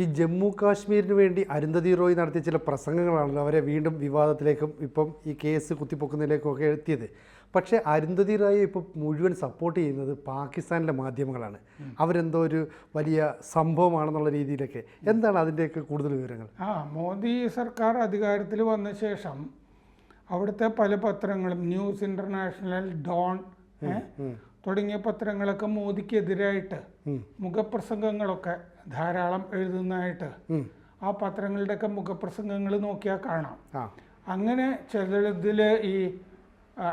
ഈ ജമ്മു കാശ്മീരിന് വേണ്ടി അരുന്ധതി റോയ് നടത്തിയ ചില പ്രസംഗങ്ങളാണല്ലോ അവരെ വീണ്ടും വിവാദത്തിലേക്കും ഇപ്പം ഈ കേസ് കുത്തിപ്പൊക്കുന്നതിലേക്കും ഒക്കെ എത്തിയത്. പക്ഷേ അരുന്ധതി റായെ ഇപ്പോൾ മുഴുവൻ സപ്പോർട്ട് ചെയ്യുന്നത് പാകിസ്ഥാനിലെ മാധ്യമങ്ങളാണ്. അവരെന്തോ ഒരു വലിയ സംഭവമാണെന്നുള്ള രീതിയിലൊക്കെ. എന്താണ് അതിന്റെയൊക്കെ കൂടുതൽ വിവരങ്ങൾ? ആ മോദി സർക്കാർ അധികാരത്തിൽ വന്ന ശേഷം അവിടുത്തെ പല പത്രങ്ങളും ന്യൂസ് ഇന്റർനാഷണൽ ഡോൺ തുടങ്ങിയ പത്രങ്ങളൊക്കെ മോദിക്കെതിരായിട്ട് മുഖപ്രസംഗങ്ങളൊക്കെ ധാരാളം എഴുതുന്നതായിട്ട്. ആ പത്രങ്ങളുടെയൊക്കെ മുഖപ്രസംഗങ്ങൾ നോക്കിയാൽ കാണാം. അങ്ങനെ ചിലതിൽ ഈ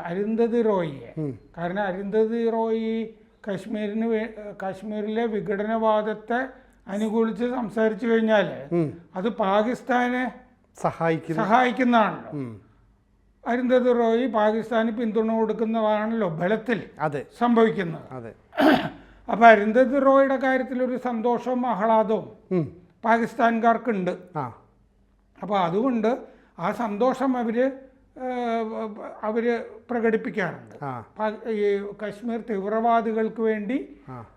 അരുന്ധതി റോയിയെ കാരണം അരുന്ധതി റോയി കാശ്മീരിന് കാശ്മീരിലെ വിഘടനവാദത്തെ അനുകൂലിച്ച് സംസാരിച്ചു കഴിഞ്ഞാൽ അത് പാകിസ്ഥാനെ സഹായിക്കുന്ന. സഹായിക്കുന്നതാണല്ലോ. അരുന്ധതി റോയി പാകിസ്ഥാന് പിന്തുണ കൊടുക്കുന്നതാണല്ലോ ബലത്തിൽ അതെ. സംഭവിക്കുന്നത്. അതെ. അപ്പോൾ അരുന്ധതി റോയുടെ കാര്യത്തിൽ ഒരു സന്തോഷവും ആഹ്ലാദവും. പാകിസ്ഥാൻകാർക്കുണ്ട്. അപ്പോൾ അതുകൊണ്ട് ആ സന്തോഷം അവർ അവർ പ്രകടിപ്പിക്കാറുണ്ട്. ഈ കശ്മീർ തീവ്രവാദികൾക്ക് വേണ്ടി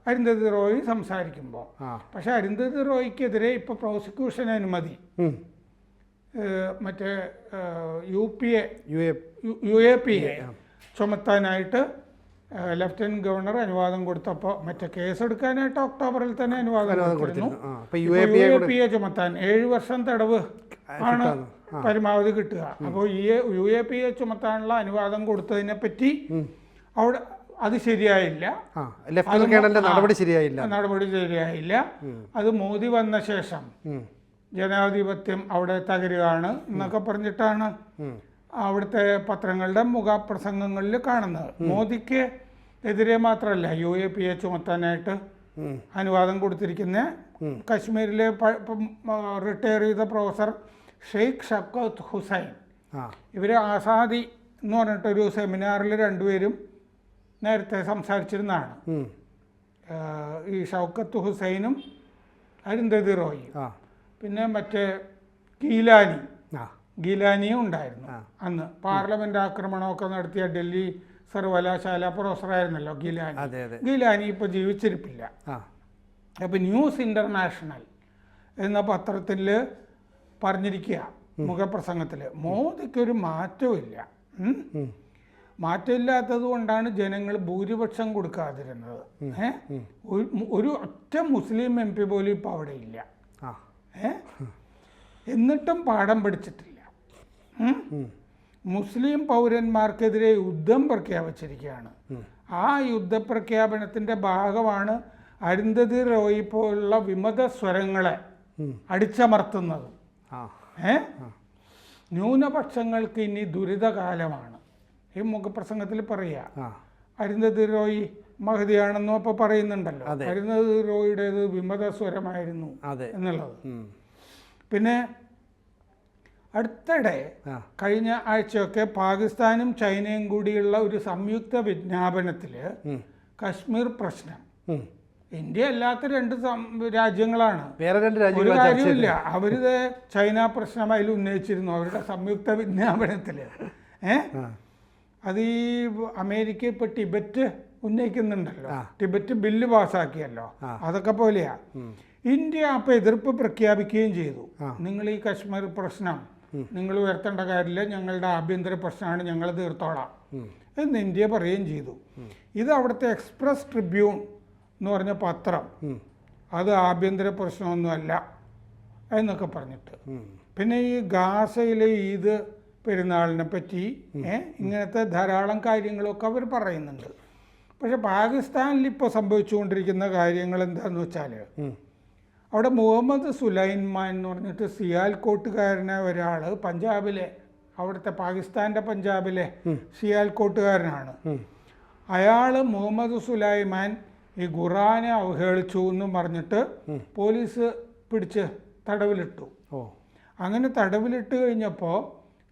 അരുന്ധതി റോയ് സംസാരിക്കുമ്പോൾ പക്ഷെ അരുന്ധതി റോയ്ക്കെതിരെ ഇപ്പോൾ പ്രോസിക്യൂഷൻ അനുമതി. മറ്റേ U P A U A P A ചുമത്താനായിട്ട് lieutenant governor അനുവാദം കൊടുത്തപ്പോൾ മറ്റേ കേസ് കേസെടുക്കാനായിട്ട് ഒക്ടോബറിൽ തന്നെ അനുവാദം കൊടുത്തിരുന്നു. യു എ പി എ ചുമത്താൻ ഏഴ് വർഷം തടവ് ആണ് പരമാവധി കിട്ടുക. അപ്പോൾ ഈ യു എ പി എ ചുമത്താനുള്ള അനുവാദം കൊടുത്തതിനെ പറ്റി അവിടെ അത് ശരിയായില്ല. നടപടി ശരിയായില്ല. നടപടി ശരിയായില്ല. അത് മോദി വന്ന ശേഷം ജനാധിപത്യം അവിടെ തകരുകയാണ് എന്നൊക്കെ പറഞ്ഞിട്ടാണ്. അവിടുത്തെ പത്രങ്ങളുടെ മുഖപ്രസംഗങ്ങളിൽ കാണുന്നത്. മോദിക്ക് എതിരെ മാത്രമല്ല യു എ പി എ ചുമത്താനായിട്ട് അനുവാദം കൊടുത്തിരിക്കുന്ന കശ്മീരിലെ റിട്ടയർ ചെയ്ത പ്രൊഫസർ ഷെയ്ഖ് ഷക്കത്ത് ഹുസൈൻ. ഇവർ ആസാദി എന്ന് പറഞ്ഞിട്ടൊരു സെമിനാറിൽ രണ്ടുപേരും നേരത്തെ സംസാരിച്ചിരുന്നതാണ്. ഈ ഷൗക്കത്ത് ഹുസൈനും അരുന്ധതി റോയും പിന്നെ മറ്റേ ഗീലാനി ആ. ഗീലാനിയും ഉണ്ടായിരുന്നു. അന്ന് പാർലമെന്റ് ആക്രമണമൊക്കെ നടത്തിയ ഡൽഹി സർവകലാശാല പ്രൊഫസറായിരുന്നല്ലോ ഗീലാനി. ഗിലാനി ഇപ്പോൾ ജീവിച്ചിരിപ്പില്ല. അപ്പോൾ ന്യൂസ് ഇന്റർനാഷണൽ എന്ന പത്രത്തിൽ പറഞ്ഞിരിക്കുക മുഖപ്രസംഗത്തിൽ മോദിക്കൊരു മാറ്റമില്ല? ഉം. മാറ്റമില്ലാത്തത് കൊണ്ടാണ് ജനങ്ങൾ ഭൂരിപക്ഷം കൊടുക്കാതിരുന്നത്. ഏ? ഒരു- ഒറ്റ മുസ്ലിം എം പി പോലും ഇപ്പോൾ അവിടെ ഇല്ല. ഏ? എന്നിട്ടും പാഠം പഠിച്ചിട്ടില്ല? മുസ്ലിം പൗരന്മാർക്കെതിരെ യുദ്ധം പ്രഖ്യാപിച്ചിരിക്കുകയാണ്. ആ യുദ്ധപ്രഖ്യാപനത്തിന്റെ ഭാഗമാണ് അരുന്ധതി റോയി പോലുള്ള വിമത സ്വരങ്ങളെ അടിച്ചമർത്തുന്നത്. ഏ? ന്യൂനപക്ഷങ്ങൾക്ക് ഇനി ദുരിതകാലമാണ്. ഈ മുഖപ്രസംഗത്തിൽ പറയുക അരുന്ധതി റോയി മഹതിയാണെന്നും അപ്പോൾ പറയുന്നുണ്ടല്ലോ. അരുന്ധതി റോയിയുടേത് വിമത സ്വരമായിരുന്നു എന്നുള്ളത്. പിന്നെ അടുത്തിടെ കഴിഞ്ഞ ആഴ്ചയൊക്കെ പാകിസ്ഥാനും ചൈനയും കൂടിയുള്ള ഒരു സംയുക്ത വിജ്ഞാപനത്തിൽ ഉം. കശ്മീർ പ്രശ്നം. ഇന്ത്യ അല്ലാത്ത രണ്ട് രാജ്യങ്ങളാണ്. വേറെ രണ്ട് ഒരു കാര്യമില്ല അവരിത് ചൈന പ്രശ്നം അതിൽ ഉന്നയിച്ചിരുന്നു. അവരുടെ സംയുക്ത വിജ്ഞാപനത്തിൽ ഏ? അത് ഈ അമേരിക്ക ഇപ്പൊ ടിബറ്റ് ഉന്നയിക്കുന്നുണ്ടല്ലോ. ടിബറ്റ് ബില്ല് പാസാക്കിയല്ലോ. അതൊക്കെ പോലെയാ. ഇന്ത്യ അപ്പൊ എതിർപ്പ് പ്രഖ്യാപിക്കുകയും ചെയ്തു. നിങ്ങൾ ഈ കശ്മീർ പ്രശ്നം നിങ്ങൾ ഉയർത്തേണ്ട കാര്യമില്ല ഞങ്ങളുടെ ആഭ്യന്തര പ്രശ്നമാണ് ഞങ്ങൾ തീർത്തോളാം. എന്ന് ഇന്ത്യ പറയുകയും ചെയ്തു. ഇത് അവിടുത്തെ എക്സ്പ്രസ് ട്രിബ്യൂൺ എന്ന് പറഞ്ഞ പത്രം. അത് ആഭ്യന്തര പ്രശ്നമൊന്നുമല്ല എന്നൊക്കെ പറഞ്ഞിട്ട്. പിന്നെ ഈ ഗാസയിലെ ഈദ് പെരുന്നാളിനെ പറ്റി ഇങ്ങനത്തെ ധാരാളം കാര്യങ്ങളൊക്കെ അവർ പറയുന്നുണ്ട്. പക്ഷെ പാകിസ്ഥാനിൽ ഇപ്പോൾ സംഭവിച്ചുകൊണ്ടിരിക്കുന്ന കാര്യങ്ങൾ എന്താണെന്ന് വെച്ചാൽ. അവിടെ മുഹമ്മദ് സുലൈൻമാൻ എന്ന് പറഞ്ഞിട്ട് സിയാൽകോട്ടുകാരനായ ഒരാൾ പഞ്ചാബിലെ അവിടുത്തെ പാകിസ്ഥാന്റെ പഞ്ചാബിലെ സിയാൽകോട്ടുകാരനാണ്. അയാൾ മുഹമ്മദ് സുലൈമാൻ ഈ ഖുറാനെ അവഹേളിച്ചു എന്ന് പറഞ്ഞിട്ട് പോലീസ് പിടിച്ച് തടവിലിട്ടു. അങ്ങനെ തടവിലിട്ട് കഴിഞ്ഞപ്പോൾ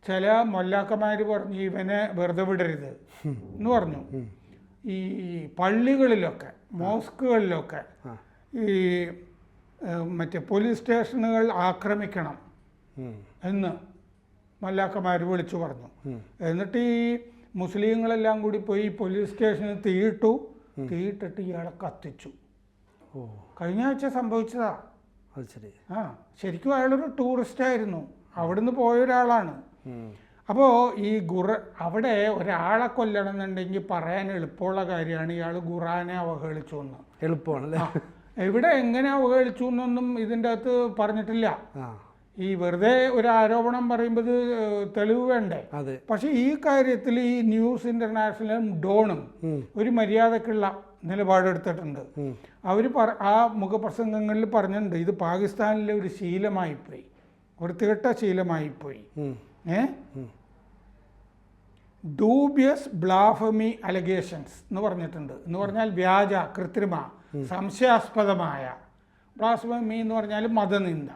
ചില മൊല്ലാക്കന്മാർ പറഞ്ഞു ഇവനെ വെറുതെ വിടരുത് എന്ന് പറഞ്ഞു. ഈ പള്ളികളിലൊക്കെ മോസ്കുകളിലൊക്കെ ഈ മറ്റേ പോലീസ് സ്റ്റേഷനുകൾ ആക്രമിക്കണം എന്ന് മല്ലാക്കമാർ വിളിച്ചു പറഞ്ഞു. എന്നിട്ട് ഈ മുസ്ലിങ്ങളെല്ലാം കൂടി പോയി പോലീസ് സ്റ്റേഷനിൽ തീയിട്ടു. തീയിട്ടിട്ട് ഇയാളെ കത്തിച്ചു. കഴിഞ്ഞ ആഴ്ച സംഭവിച്ചതാ. ആ ശരിക്കും അയാളൊരു ടൂറിസ്റ്റ് ആയിരുന്നു. അവിടുന്ന് പോയ ഒരാളാണ്. അപ്പോ അപ്പോൾ ഈ ഗുറ അവിടെ ഒരാളെ കൊല്ലണം എന്നുണ്ടെങ്കിൽ പറയാൻ എളുപ്പമുള്ള കാര്യമാണ് ഇയാൾ ഖുറാനെ അവഹേളിച്ചു എന്ന്. എളുപ്പമാണല്ലേ? എവിടെ എങ്ങനെ അവഹേളിച്ചു എന്നൊന്നും ഇതിന്റെ അകത്ത് പറഞ്ഞിട്ടില്ല. ഈ വെറുതെ ഒരു ആരോപണം പറയുമ്പോൾ തെളിവ് വേണ്ടേ? അതെ. പക്ഷേ ഈ കാര്യത്തിൽ ഈ ന്യൂസ് ഇന്റർനാഷണലും ഡോണും ഒരു മര്യാദക്കുള്ള നിലപാടെടുത്തിട്ടുണ്ട്. അവർ പറ ആ മുഖപ്രസംഗങ്ങളിൽ പറഞ്ഞിട്ടുണ്ട് ഇത് പാകിസ്ഥാനിലെ ഒരു ശീലമായിപ്പോയി. വൃത്തികെട്ട ശീലമായിപ്പോയി. ഏ? ഡൂബിയസ് ബ്ലാഫമി അലഗേഷൻസ് എന്ന് പറഞ്ഞിട്ടുണ്ട്. എന്ന് പറഞ്ഞാൽ വ്യാജ കൃത്രിമ സംശയാസ്പദമായ. ബ്ലാസ്ഫമി എന്ന് പറഞ്ഞാൽ മതനിന്ദ.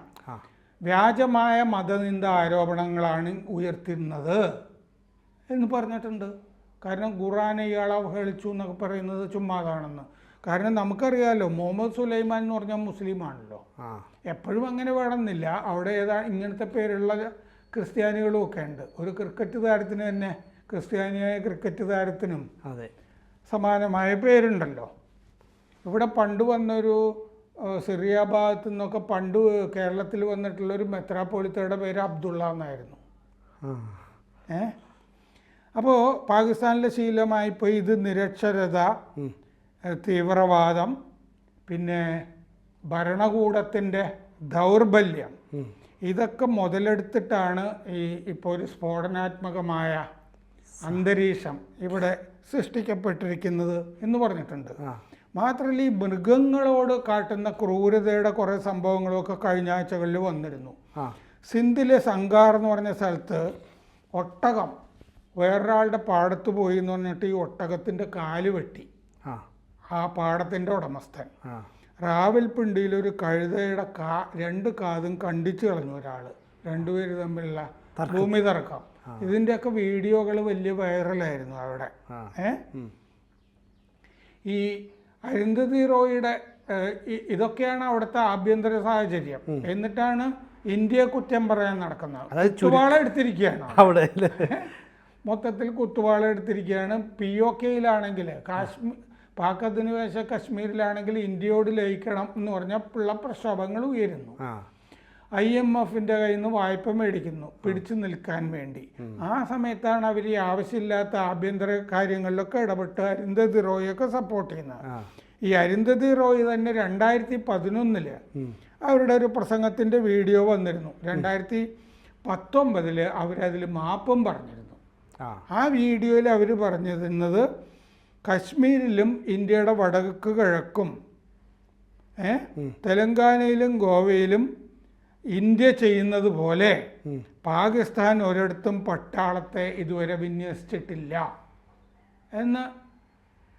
വ്യാജമായ മതനിന്ദ ആരോപണങ്ങളാണ് ഉയർത്തുന്നത് എന്ന് പറഞ്ഞിട്ടുണ്ട്. കാരണം ഖുറാനെ ഇയാളെ അവഹേളിച്ചു എന്നൊക്കെ പറയുന്നത് ചുമ്മാതാണെന്ന് കാരണം നമുക്കറിയാമല്ലോ മുഹമ്മദ് സുലൈമാൻ എന്ന് പറഞ്ഞാൽ മുസ്ലിമാണല്ലോ. എപ്പോഴും അങ്ങനെ വേണമെന്നില്ല. അവിടെ ഏതാ ഇങ്ങനത്തെ പേരുള്ള ക്രിസ്ത്യാനികളും ഒക്കെ ഉണ്ട്. ഒരു ക്രിക്കറ്റ് താരത്തിന് തന്നെ ക്രിസ്ത്യാനിയായ ക്രിക്കറ്റ് താരത്തിനും അതെ. സമാനമായ പേരുണ്ടല്ലോ. ഇവിടെ പണ്ട് വന്നൊരു സിറിയ ഭാഗത്തു നിന്നൊക്കെ പണ്ട് കേരളത്തിൽ വന്നിട്ടുള്ള ഒരു മെത്രാപ്പോളിത്തയുടെ പേര് അബ്ദുള്ള എന്നായിരുന്നു. ഏ? അപ്പോൾ പാകിസ്ഥാനിലെ ശീലമായി ഇപ്പോൾ ഇത് നിരക്ഷരത തീവ്രവാദം പിന്നെ ഭരണകൂടത്തിന്റെ ദൗർബല്യം. ഇതൊക്കെ മുതലെടുത്തിട്ടാണ് ഈ ഇപ്പോൾ ഒരു സ്ഫോടനാത്മകമായ അന്തരീക്ഷം ഇവിടെ സൃഷ്ടിക്കപ്പെട്ടിരിക്കുന്നത് എന്ന് പറഞ്ഞിട്ടുണ്ട്. മാത്രമല്ല ഈ മൃഗങ്ങളോട് കാട്ടുന്ന ക്രൂരതയുടെ കുറേ സംഭവങ്ങളൊക്കെ കഴിഞ്ഞ ആഴ്ചകളിൽ വന്നിരുന്നു. സിന്ധിലെ സംഗാർ എന്ന് പറഞ്ഞ സ്ഥലത്ത് ഒട്ടകം വേറൊരാളുടെ പാടത്ത് പോയി എന്ന് പറഞ്ഞിട്ട് ഈ ഒട്ടകത്തിന്റെ കാൽ വെട്ടി. ആ. പാടത്തിന്റെ പാടത്തിന്റെ ഉടമസ്ഥൻ. രാവിൽപിണ്ടിയിൽ റാവൽപിണ്ടിയിൽ ഒരു കഴുതയുടെ കാ രണ്ട് കാതും കണ്ടിച്ചു കളഞ്ഞു ഒരാൾ രണ്ടുപേര് തമ്മിലുള്ള ഭൂമി തർക്കം ഇതിന്റെയൊക്കെ വീഡിയോകൾ വലിയ വൈറലായിരുന്നു അവിടെ. ഏ? ഈ അരുന്ധതി റോയിയുടെ ഇതൊക്കെയാണ് അവിടുത്തെ ആഭ്യന്തര സാഹചര്യം. എന്നിട്ടാണ് ഇന്ത്യയെ കുറ്റം പറയാൻ നടക്കുന്നത്. കുത്തുവാള എടുത്തിരിക്കുകയാണ്. അവിടെ മൊത്തത്തിൽ കുത്തുവാള എടുത്തിരിക്കുകയാണ്. പി ഒ കെയിലാണെങ്കിൽ കാശ്മീർ പാക് അധിനിവേശ കശ്മീരിലാണെങ്കിൽ ഇന്ത്യയോട് ലയിക്കണം എന്ന് പറഞ്ഞാൽ ഉള്ള പ്രക്ഷോഭങ്ങൾ ഉയരുന്നു. ഐ എം എഫിന്റെ കയ്യിൽ നിന്ന് വായ്പ മേടിക്കുന്നു പിടിച്ചു നിൽക്കാൻ വേണ്ടി. ആ സമയത്താണ് അവർ ഈ ആവശ്യമില്ലാത്ത ആഭ്യന്തര കാര്യങ്ങളിലൊക്കെ ഇടപെട്ട് അരുന്ധതി റോയൊക്കെ സപ്പോർട്ട് ചെയ്യുന്നത്. ഈ അരുന്ധതി റോയ് തന്നെ രണ്ടായിരത്തി പതിനൊന്നിൽ അവരുടെ ഒരു പ്രസംഗത്തിന്റെ വീഡിയോ വന്നിരുന്നു. രണ്ടായിരത്തി പത്തൊമ്പതിൽ അവരതിൽ മാപ്പും പറഞ്ഞിരുന്നു. ആ. വീഡിയോയിൽ അവർ പറഞ്ഞിരുന്നത് കശ്മീരിലും ഇന്ത്യയുടെ വടക്ക് കിഴക്കും തെലങ്കാനയിലും ഗോവയിലും ഇന്ത്യ ചെയ്യുന്നത് പോലെ പാകിസ്ഥാൻ ഒരിടത്തും പട്ടാളത്തെ ഇതുവരെ വിന്യസിച്ചിട്ടില്ല എന്ന്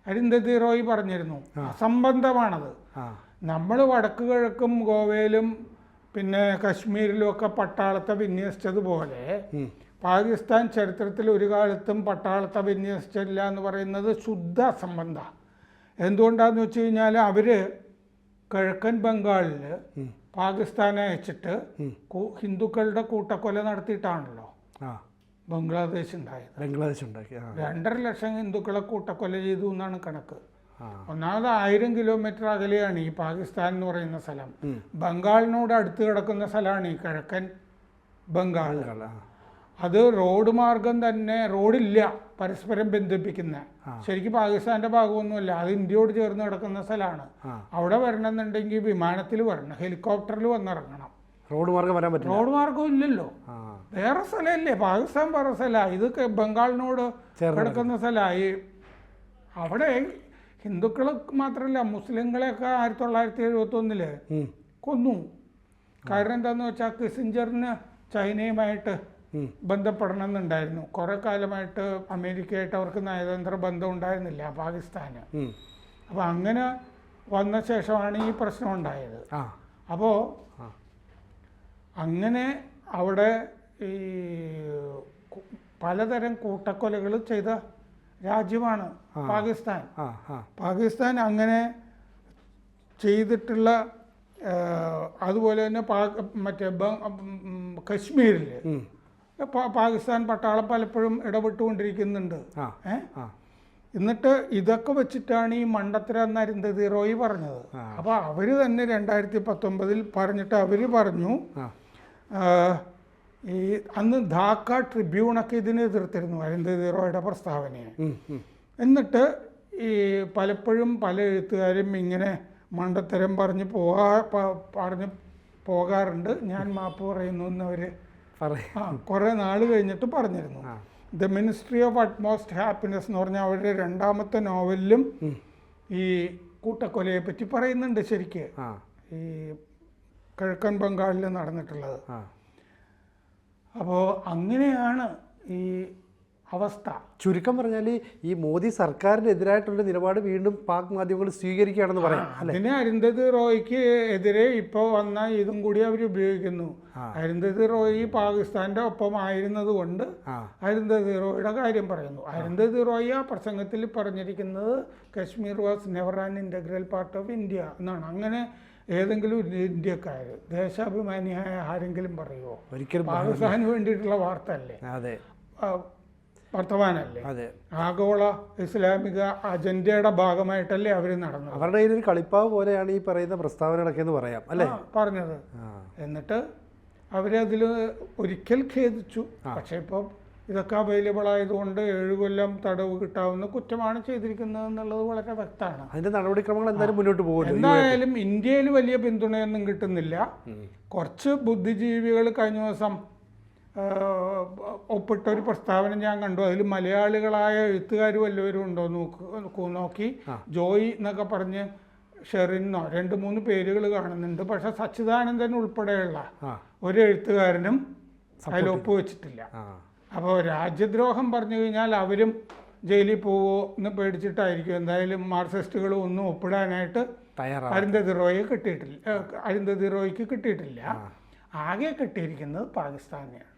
അരുന്ധതി റോയ് പറഞ്ഞിരുന്നു. അസംബന്ധമാണത്. നമ്മൾ വടക്ക് കിഴക്കും ഗോവയിലും പിന്നെ കശ്മീരിലും ഒക്കെ പട്ടാളത്തെ വിന്യസിച്ചതുപോലെ പാകിസ്ഥാൻ ചരിത്രത്തിൽ ഒരു കാലത്തും പട്ടാളത്തെ വിന്യസിച്ചില്ല എന്ന് പറയുന്നത് ശുദ്ധ അസംബന്ധ. എന്തുകൊണ്ടാന്ന് വെച്ച് കഴിഞ്ഞാൽ അവർ കിഴക്കൻ ബംഗാളിൽ പാകിസ്ഥാനെ അയച്ചിട്ട് ഹിന്ദുക്കളുടെ കൂട്ടക്കൊല നടത്തിയിട്ടാണല്ലോ ബംഗ്ലാദേശ് ഉണ്ടായത്. ബംഗ്ലാദേശ് ഉണ്ടാക്കി രണ്ടര ലക്ഷം ഹിന്ദുക്കളെ കൂട്ടക്കൊല ചെയ്തു എന്നാണ് കണക്ക്. ഒന്നാമത് ആയിരം കിലോമീറ്റർ അകലെയാണ് ഈ പാകിസ്ഥാൻ എന്ന് പറയുന്ന സ്ഥലം. ബംഗാളിനോട് അടുത്ത് കിടക്കുന്ന സ്ഥലമാണ് ഈ കിഴക്കൻ ബംഗാൾ. അത് റോഡ് മാർഗം തന്നെ റോഡില്ല. പരസ്പരം ബന്ധിപ്പിക്കുന്ന. ശരിക്കും പാകിസ്ഥാന്റെ ഭാഗമൊന്നുമല്ല അത് ഇന്ത്യയോട് ചേർന്ന് കിടക്കുന്ന സ്ഥലമാണ്. അവിടെ വരണമെന്നുണ്ടെങ്കിൽ വിമാനത്തിൽ വരണം ഹെലികോപ്റ്ററിൽ വന്നിറങ്ങണം. റോഡ് മാർഗം വരാൻ പറ്റും റോഡ് മാർഗം ഇല്ലല്ലോ. വേറെ സ്ഥലമല്ലേ പാകിസ്ഥാൻ വേറെ സ്ഥലമാണ് ഇത് ബംഗാളിനോട് കിടക്കുന്ന സ്ഥലമായി അവിടെ ഹിന്ദുക്കൾ മാത്രമല്ല മുസ്ലിങ്ങളെയൊക്കെ ആയിരത്തി തൊള്ളായിരത്തി എഴുപത്തി ഒന്നിൽ കൊന്നു. കാരണം എന്താന്ന് വെച്ചാൽ കിസിഞ്ചറിന് ചൈനയുമായിട്ട്. ബന്ധപ്പെടണം എന്നുണ്ടായിരുന്നു കുറേ കാലമായിട്ട് അമേരിക്കയായിട്ട് അവർക്ക് നയതന്ത്ര ബന്ധം ഉണ്ടായിരുന്നില്ല പാകിസ്ഥാന് അപ്പൊ അപ്പോൾ അങ്ങനെ വന്ന ശേഷമാണ് ഈ പ്രശ്നം ഉണ്ടായത് അപ്പോൾ അങ്ങനെ അവിടെ ഈ പലതരം കൂട്ടക്കൊലകൾ ചെയ്ത രാജ്യമാണ് പാകിസ്ഥാൻ. പാകിസ്ഥാൻ അങ്ങനെ ചെയ്തിട്ടുള്ള അതുപോലെ തന്നെ പാ മറ്റേ കശ്മീരിൽ പാകിസ്ഥാൻ പട്ടാളം പലപ്പോഴും ഇടപെട്ടുകൊണ്ടിരിക്കുന്നുണ്ട്. എന്നിട്ട് ഇതൊക്കെ വെച്ചിട്ടാണ് ഈ മണ്ടത്തര അരുന്ധതി റോയി പറഞ്ഞത്. അപ്പോൾ അവർ തന്നെ രണ്ടായിരത്തി പത്തൊമ്പതിൽ പറഞ്ഞിട്ട് അവർ പറഞ്ഞു ഈ അന്ന് ധാക്ക ട്രിബ്യൂണൊക്കെ ഇതിനെ എതിർത്തിരുന്നു അരുന്ധതി റോയുടെ പ്രസ്താവനയെ. എന്നിട്ട് ഈ പലപ്പോഴും പല എഴുത്തുകാരും ഇങ്ങനെ മണ്ടത്തരം പറഞ്ഞ് പോകാ പറഞ്ഞ് പോകാറുണ്ട്. ഞാൻ മാപ്പ് പറയുന്നു എന്നവർ ആ കുറേ നാൾ കഴിഞ്ഞിട്ട് പറഞ്ഞിരുന്നു. The ministry of utmost happiness എന്ന് പറഞ്ഞാൽ അവരുടെ രണ്ടാമത്തെ നോവലിലും ഈ കൂട്ടക്കൊലയെ പറ്റി പറയുന്നുണ്ട് ശരിക്ക്. ഈ കിഴക്കൻ ബംഗാളിൽ നടന്നിട്ടുള്ളത്. അപ്പോൾ അങ്ങനെയാണ് ഈ അവസ്ഥ. ചുരുക്കം പറഞ്ഞാൽ ഈ മോദി സർക്കാരിനെതിരായിട്ടുള്ള നിലപാട് വീണ്ടും പാക് മാധ്യമങ്ങൾ സ്വീകരിക്കുകയാണെന്ന് പറയാം. അതിന് അരുന്ധതി റോയ്ക്ക് എതിരെ ഇപ്പോൾ വന്ന ഇതും കൂടി അവർ ഉപയോഗിക്കുന്നു. അരുന്ധത് റോയ് പാകിസ്ഥാന്റെ ഒപ്പം ആയിരുന്നത് കൊണ്ട് അരുന്ധത് റോയുടെ കാര്യം പറയുന്നു. അരുന്ധത് റോയ് ആ പ്രസംഗത്തിൽ പറഞ്ഞിരിക്കുന്നത് Kashmir was never an integral part of India എന്നാണ്. അങ്ങനെ ഏതെങ്കിലും ഇന്ത്യക്കാർ ദേശാഭിമാനിയായ ആരെങ്കിലും പറയുമോ ഒരിക്കലും പാകിസ്ഥാന് വേണ്ടിയിട്ടുള്ള വാർത്ത അല്ലേ അതെ വർത്തമാനല്ലേ? അതെ. ആഗോള ഇസ്ലാമിക അജണ്ടയുടെ ഭാഗമായിട്ടല്ലേ അവർ നടന്നത്. അവരുടെ ഒരു കളിപ്പാവ് പോലെയാണ് ഈ പറയുന്ന പ്രസ്താവനകളൊക്കെ എന്ന് പറയാം അല്ലേ? പറഞ്ഞത്. എന്നിട്ട് അവരതിൽ ഒരിക്കൽ ഖേദിച്ചു. പക്ഷേ ഇപ്പോൾ ഇതൊക്കെ അവൈലബിൾ ആയതുകൊണ്ട് ഏഴ് കൊല്ലം തടവ് കിട്ടാവുന്ന കുറ്റമാണ് ചെയ്തിരിക്കുന്നത് എന്നുള്ളത് വളരെ വ്യക്തമാണ്. അതിന്റെ നടപടിക്രമങ്ങൾ എന്തായാലും മുന്നോട്ട് പോകും എന്തായാലും ഇന്ത്യയിൽ വലിയ പിന്തുണയൊന്നും കിട്ടുന്നില്ല. കുറച്ച് ബുദ്ധിജീവികൾ കഴിഞ്ഞ ദിവസം ഒപ്പിട്ട ഒരു പ്രസ്താവന ഞാൻ കണ്ടു. അതിൽ മലയാളികളായ എഴുത്തുകാർ വല്ലവരും ഉണ്ടോ നോക്ക് നോക്കി ജോയി എന്നൊക്കെ പറഞ്ഞ് ഷെറിനോ രണ്ട് മൂന്ന് പേരുകൾ കാണുന്നുണ്ട്. പക്ഷെ സച്ചിദാനന്ദൻ ഉൾപ്പെടെയുള്ള ഒരു എഴുത്തുകാരനും അതിൽ വെച്ചിട്ടില്ല അപ്പോൾ രാജ്യദ്രോഹം പറഞ്ഞു കഴിഞ്ഞാൽ അവരും ജയിലിൽ പോവോ എന്ന് പേടിച്ചിട്ടായിരിക്കും. എന്തായാലും മാർക്സിസ്റ്റുകൾ ഒന്നും ഒപ്പിടാനായിട്ട് അരുന്ധതി റോയെ കിട്ടിയിട്ടില്ല അരുന്ധതി റോയ്ക്ക് കിട്ടിയിട്ടില്ല. ആകെ കിട്ടിയിരിക്കുന്നത് പാകിസ്ഥാനെയാണ്.